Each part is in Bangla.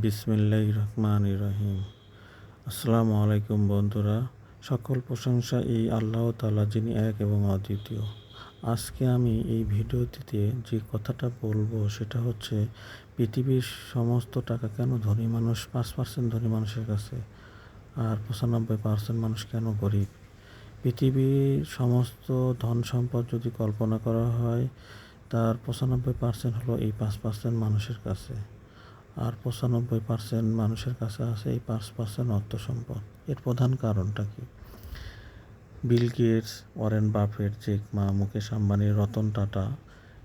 বিসমিল্লাহ রহমান রহিম। বন্ধুরা। সকল প্রশংসা এই আল্লাহ তালা যিনি এক এবং অদ্বিতীয়। আজকে আমি এই ভিডিওটিতে যে কথাটা বলব, সেটা হচ্ছে পৃথিবীর সমস্ত টাকা কেন ধনী মানুষ, পাঁচ পার্সেন্ট ধনী মানুষের কাছে আর পঁচানব্বই পার্সেন্ট মানুষ কেন গরিব? পৃথিবীর সমস্ত ধন সম্পদ যদি কল্পনা করা হয় তার পঁচানব্বই পার্সেন্ট হলো এই পাঁচ পার্সেন্ট মানুষের কাছে। আর পঁচানব্বই পার্সেন্ট মানুষের কাছে আছে এই পাঁচ পার্সেন্ট অর্থ সম্পদ। এর প্রধান কারণটা কি? Bill Gates, Warren Buffett, Jack Ma, Mukesh Ambani, Ratan Tata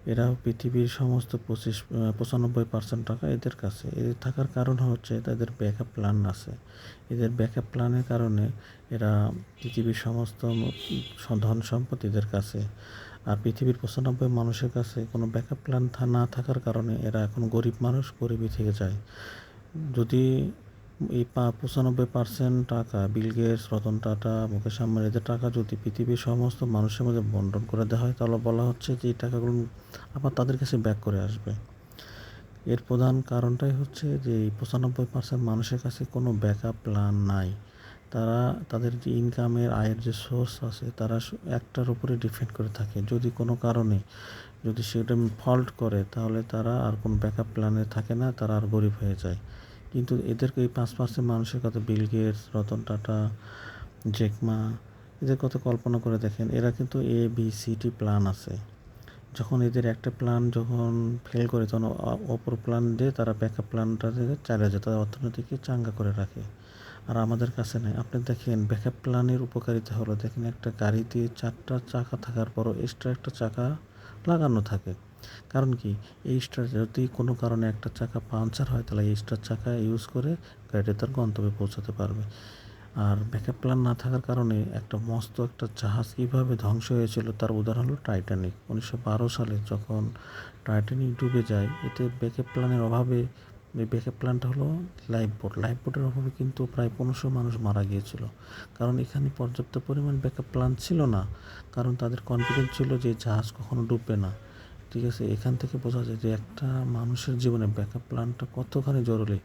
এরা পৃথিবীর সমস্ত পঁচিশ পঁচানব্বই পার্সেন্ট টাকা এদের কাছে। এদের থাকার কারণ হচ্ছে তাদের ব্যাকআপ প্ল্যান আছে। এদের ব্যাকআপ প্ল্যানের কারণে এরা পৃথিবীর সমস্ত ধন সম্পদ এদের কাছে। আর পৃথিবীর পঁচানব্বই মানুষের কাছে কোনো ব্যাকআপ প্ল্যান না থাকার কারণে এরা এখন গরিব মানুষ, গরিবই থেকে যায়। যদি এই পঁচানব্বই পার্সেন্ট টাকা, বিল গেটস, রতন টাটা, মুকেশ আম্বানি এদের টাকা যদি পৃথিবীর সমস্ত মানুষের মধ্যে বন্টন করে দেওয়া হয়, তাহলে বলা হচ্ছে যে এই টাকাগুলো আবার তাদের কাছে ব্যাক করে আসবে। এর প্রধান কারণটাই হচ্ছে যে এই পঁচানব্বই পার্সেন্ট মানুষের কাছে কোনো ব্যাকআপ প্ল্যান নাই। তারা, তাদের যে ইনকামের আয়ের যে সোর্স আছে, তারা একটার উপরে ডিপেন্ড করে থাকে। যদি কোনো কারণে, যদি সেটা ফল্ট করে, তাহলে তারা আর কোনো ব্যাকআপ প্ল্যানে থাকে না, তারা আর গরিব হয়ে যায়। কিন্তু এদেরকে এই পাঁচ পার্সেন্ট মানুষের কথা Bill Gates, Ratan Tata, Jack Ma, এদের কথা কল্পনা করে দেখেন, এরা কিন্তু A B C D plan আছে। যখন এদের একটা প্ল্যান যখন ফেল করে, তখন অপর প্ল্যান দিয়ে তারা ব্যাকআপ প্ল্যানটা চালিয়ে যায়, তাদের অর্থনীতিকে চাঙ্গা করে রাখে। আর আমাদের কাছে নেই। আপনি দেখেন ব্যাকআপ প্ল্যানের উপকারিতা হলো, দেখেন একটা গাড়িতে চারটা চাকা থাকার পরও এক্সট্রা একটা চাকা লাগানো থাকে। কারণ কি? এই স্টার যদি কোনো কারণে একটা চাকা পাংচার হয়, তাহলে এই স্টার চাকা ইউজ করে গাড়িটা তার গন্তব্যে পৌঁছাতে পারবে। আর ব্যাকআপ প্ল্যান না থাকার কারণে একটা মস্ত একটা জাহাজ কীভাবে ধ্বংস হয়েছিল তার উদাহরণ হলো টাইটানিক উনিশশো বারো সালে যখন টাইটানিক ডুবে যায়, এতে ব্যাকআপ প্ল্যানের অভাবে, এই ব্যাকআপ প্ল্যানটা হলো লাইফ বোট লাইফ বোটের অভাবে কিন্তু প্রায় পনেরোশো মানুষ মারা গিয়েছিল। কারণ এখানে পর্যাপ্ত পরিমাণ ব্যাকআপ প্ল্যান ছিল না। কারণ তাদের কনফিডেন্স ছিল যে জাহাজ কখনো ডুববে না। ঠিক আছে? এখান থেকে বোঝা যায় যে একটা মানুষের জীবনে ব্যাকআপ প্ল্যানটা কতখানি জরুরি?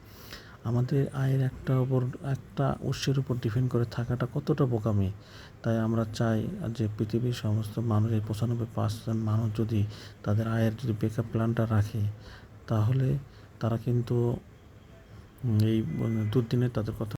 আমাদের আয়ের একটা উপর, একটা উৎসের উপর ডিপেন্ড করে থাকাটা কতটা বোকামি? তাই আমরা চাই যে পৃথিবীর সমস্ত মানুষের পঁচানব্বই পার্সেন্ট মানুষ যদি তাদের আয়ের যদি ব্যাকআপ প্ল্যানটা রাখে, তাহলে তারা কিন্তু এই দুর্দিনে তাদের কথা